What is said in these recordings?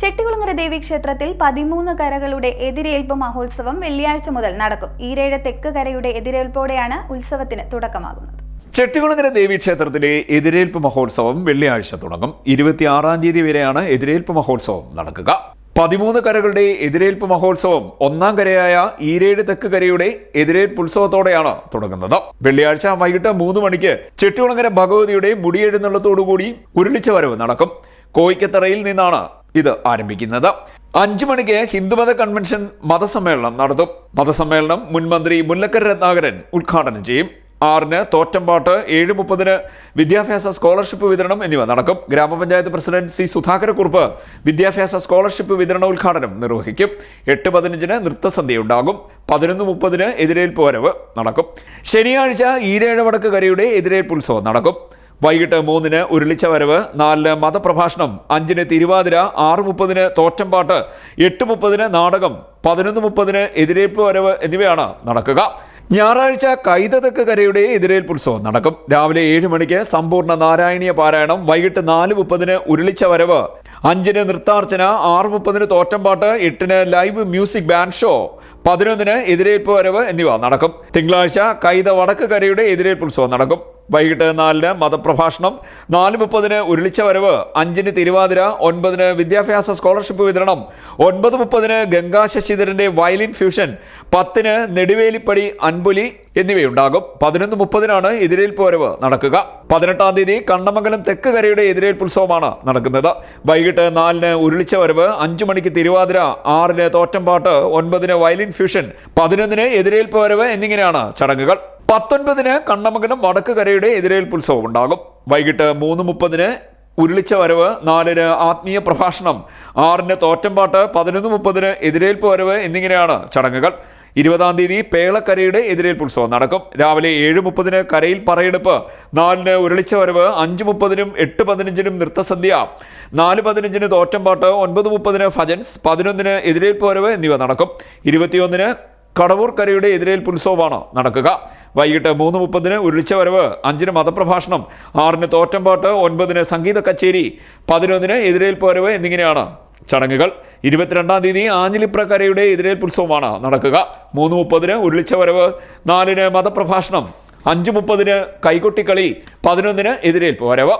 ചെട്ടികുളങ്ങര ദേവി ക്ഷേത്രത്തിൽ പതിമൂന്ന് കരകളുടെ എതിരേൽപ്പ് മഹോത്സവം വെള്ളിയാഴ്ച മുതൽ നടക്കും. ഈരേഴ് തെക്ക് കരയുടെ എതിരേൽപ്പോടെയാണ് ഉത്സവത്തിന് തുടക്കമാകുന്നത്. ചെട്ടികുളങ്ങര ദേവി ക്ഷേത്രത്തിലെ എതിരേൽപ്പ് മഹോത്സവം വെള്ളിയാഴ്ച തുടങ്ങും. ഇരുപത്തിയാറാം തീയതി വരെയാണ് എതിരേൽപ്പ് മഹോത്സവം നടക്കുക. പതിമൂന്ന് കരകളുടെ എതിരേൽപ്പ് മഹോത്സവം ഒന്നാം കരയായ ഈരേഴ് തെക്ക് കരയുടെ എതിരേൽപ്പ് ഉത്സവത്തോടെയാണ് തുടങ്ങുന്നത്. വെള്ളിയാഴ്ച വൈകിട്ട് മൂന്ന് മണിക്ക് ചെട്ടികുളങ്ങര ഭഗവതിയുടെ മുടിയെഴുന്നള്ളത്തോടുകൂടി ഉരുളിച്ച വരവ് നടക്കും. കോയിക്കത്തറയിൽ നിന്നാണ് ഇത് ആരംഭിക്കുന്നത്. അഞ്ചു മണിക്ക് ഹിന്ദുമത കൺവെൻഷൻ മതസമ്മേളനം നടത്തും. മതസമ്മേളനം മുൻമന്ത്രി മുല്ലക്കര രത്നാകരൻ ഉദ്ഘാടനം ചെയ്യും. ആറിന് തോറ്റമ്പാട്ട് ഏഴ് മുപ്പതിന് വിദ്യാഭ്യാസ സ്കോളർഷിപ്പ് വിതരണം എന്നിവ നടക്കും. ഗ്രാമപഞ്ചായത്ത് പ്രസിഡന്റ് സി സുധാകരക്കുറുപ്പ് വിദ്യാഭ്യാസ സ്കോളർഷിപ്പ് വിതരണ ഉദ്ഘാടനം നിർവഹിക്കും. എട്ട് പതിനഞ്ചിന് നൃത്തസന്ധ്യ ഉണ്ടാകും പതിനൊന്ന് മുപ്പതിന് എതിരേൽപ്പ് വരവ് നടക്കും. ശനിയാഴ്ച ഈരേഴ് വടക്ക് കരയുടെ എതിരേൽപ്പ് ഉത്സവം നടക്കും. വൈകിട്ട് മൂന്നിന് ഉരുളിച്ച വരവ് നാലിന് മതപ്രഭാഷണം അഞ്ചിന് തിരുവാതിര ആറ് മുപ്പതിന് തോറ്റമ്പാട്ട് എട്ട് മുപ്പതിന് നാടകം പതിനൊന്ന് മുപ്പതിന് എതിരേൽപ്പ് വരവ് എന്നിവയാണ് നടക്കുക. ഞായറാഴ്ച കൈതതക്ക് കരയുടെ എതിരേൽപ്പ് ഉത്സവം നടക്കും. രാവിലെ ഏഴ് മണിക്ക് സമ്പൂർണ നാരായണീയ പാരായണം വൈകിട്ട് നാല് മുപ്പതിന് ഉരുളിച്ച വരവ് അഞ്ചിന് നൃത്താർച്ചന ആറ് മുപ്പതിന് തോറ്റമ്പാട്ട് എട്ടിന് ലൈവ് മ്യൂസിക് ബാൻഡ് ഷോ പതിനൊന്നിന് എതിരേൽപ്പ് വരവ് എന്നിവ നടക്കും. തിങ്കളാഴ്ച കൈത വടക്ക് കരയുടെ എതിരേൽപ്പ് ഉത്സവം നടക്കും. വൈകിട്ട് നാലിന് മതപ്രഭാഷണം നാല് മുപ്പതിന് ഉരുളിച്ച വരവ് അഞ്ചിന് തിരുവാതിര ഒൻപതിന് വിദ്യാഭ്യാസ സ്കോളർഷിപ്പ് വിതരണം ഒൻപത് മുപ്പതിന് ഗംഗാ ശശിധരന്റെ വയലിൻ ഫ്യൂഷൻ പത്തിന് നെടുവേലിപ്പടി അൻപുലി എന്നിവയുണ്ടാകും. പതിനൊന്ന് മുപ്പതിനാണ് എതിരേൽപ്പ് വരവ് നടക്കുക. പതിനെട്ടാം തീയതി കണ്ണമംഗലം തെക്ക് കരയുടെ എതിരേൽപ്പ് ഉത്സവമാണ് നടക്കുന്നത്. വൈകിട്ട് നാലിന് ഉരുളിച്ച വരവ് അഞ്ചു മണിക്ക് തിരുവാതിര ആറിന് തോറ്റമ്പാട്ട് ഒൻപതിന് വയലിൻ ഫ്യൂഷൻ പതിനൊന്നിന് എതിരേൽപ്പ് വരവ് എന്നിങ്ങനെയാണ് ചടങ്ങുകൾ. പത്തൊൻപതിന് കണ്ണമംഗലം വടക്ക് കരയുടെ എതിരേൽപ്പ് ഉത്സവം ഉണ്ടാകും. വൈകിട്ട് മൂന്ന് മുപ്പതിന് ഉരുളിച്ച വരവ് നാലിന് ആത്മീയ പ്രഭാഷണം ആറിന് തോറ്റമ്പാട്ട് പതിനൊന്ന് മുപ്പതിന് എതിരേൽപ്പ് വരവ് എന്നിങ്ങനെയാണ് ചടങ്ങുകൾ. ഇരുപതാം തീയതി പേളക്കരയുടെ എതിരേൽപ്പ് ഉത്സവം നടക്കും. രാവിലെ ഏഴ് മുപ്പതിന് കരയിൽ പറയെടുപ്പ് നാലിന് ഉരുളിച്ച വരവ് അഞ്ച് മുപ്പതിനും എട്ട് പതിനഞ്ചിനും നൃത്തസന്ധ്യ നാല് പതിനഞ്ചിന് തോറ്റമ്പാട്ട് ഒൻപത് മുപ്പതിന് ഭജൻസ് പതിനൊന്നിന് എതിരേൽപ്പ് വരവ് എന്നിവ നടക്കും. ഇരുപത്തിയൊന്നിന് കടവൂർ കരയുടെ എതിരേൽപ്പ് ഉത്സവമാണ് നടക്കുക. വൈകിട്ട് മൂന്ന് മുപ്പതിന് ഉരുളിച്ച വരവ് അഞ്ചിന് മതപ്രഭാഷണം ആറിന് തോറ്റമ്പാട്ട് ഒൻപതിന് സംഗീത കച്ചേരി പതിനൊന്നിന് എതിരേൽപ്പ് വരവ് എന്നിങ്ങനെയാണ് ചടങ്ങുകൾ. ഇരുപത്തിരണ്ടാം തീയതി ആഞ്ഞിലിപ്ര കരയുടെ എതിരേൽപ്പ് ഉത്സവമാണ് നടക്കുക. മൂന്ന് മുപ്പതിന് ഉരുളിച്ച വരവ് നാലിന് മതപ്രഭാഷണം അഞ്ച് മുപ്പതിന് കൈകൊട്ടിക്കളി പതിനൊന്നിന് എതിരേൽപ്പ് വരവ്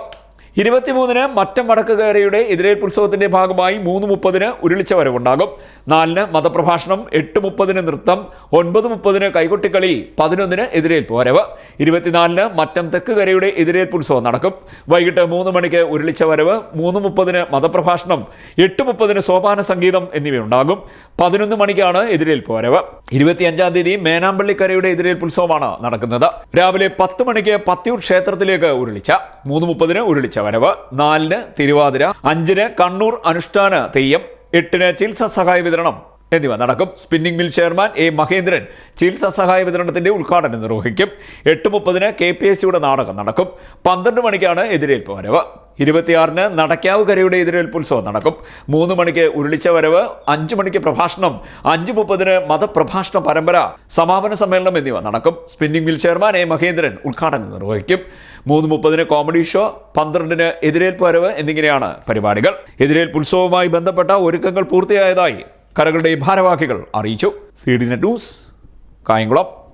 ഇരുപത്തിമൂന്നിന് മറ്റം വടക്ക് കയറിയുടെ എതിരേൽപ്പ് ഉത്സവത്തിന്റെ ഭാഗമായി മൂന്ന് മുപ്പതിന് ഉരുളിച്ച വരവുണ്ടാകും. നാലിന് മതപ്രഭാഷണം എട്ട് മുപ്പതിന് നൃത്തം ഒൻപത് മുപ്പതിന് കൈകൊട്ടിക്കളി പതിനൊന്നിന് എതിരേൽപ്പ് വരവ്. ഇരുപത്തിനാലിന് മറ്റം തെക്ക് കരയുടെ എതിരേൽപ്പ് ഉത്സവം നടക്കും. വൈകിട്ട് മൂന്ന് മണിക്ക് ഉരുളിച്ച വരവ് മൂന്ന് മുപ്പതിന് മതപ്രഭാഷണം എട്ട് മുപ്പതിന് സോപാന സംഗീതം എന്നിവയുണ്ടാകും. പതിനൊന്ന് മണിക്കാണ് എതിരേൽപ്പ് വരവ്. ഇരുപത്തിയഞ്ചാം തീയതി മേനാമ്പള്ളിക്കരയുടെ എതിരേൽപ്പ് ഉത്സവമാണ് നടക്കുന്നത്. രാവിലെ പത്ത് മണിക്ക് പത്തിയൂർ ക്ഷേത്രത്തിലേക്ക് ഉരുളിച്ച മൂന്ന് മുപ്പതിന് ഉരുളിച്ച വരവ് നാലിന് തിരുവാതിര അഞ്ചിന് കണ്ണൂർ അനുഷ്ഠാന തെയ്യം എട്ടിന് ചികിത്സാ സഹായ വിതരണം. എന്നിവ നടക്കും. Spinning mill chairman A Mahendran ചികിത്സാ സഹായ വിതരണത്തിന്റെ ഉദ്ഘാടനം നിർവഹിക്കും. എട്ട് മുപ്പതിന് കെ പി എസ് സിയുടെ നാടകം നടക്കും. പന്ത്രണ്ട് മണിക്കാണ് എതിരേൽപ്പ് വരവ്. ഇരുപത്തിയാറിന് നടക്കാവ് കരയുടെ എതിരേൽപ്പ് ഉത്സവം നടക്കും. മൂന്ന് മണിക്ക് ഉരുളിച്ച വരവ് അഞ്ചു മണിക്ക് പ്രഭാഷണം അഞ്ച് മുപ്പതിന് മതപ്രഭാഷണ പരമ്പര സമാപന സമ്മേളനം എന്നിവ നടക്കും. Spinning mill chairman A Mahendran ഉദ്ഘാടനം നിർവഹിക്കും. മൂന്ന് മുപ്പതിന് കോമഡി ഷോ പന്ത്രണ്ടിന് എതിരേൽപ്പ് വരവ് എന്നിങ്ങനെയാണ് പരിപാടികൾ. എതിരേൽപ്പ് ഉത്സവവുമായി ബന്ധപ്പെട്ട ഒരുക്കങ്ങൾ പൂർത്തിയായതായി കരകളുടെ ഭാരവാഹികൾ അറിയിച്ചു. C D net news Kayamkulam.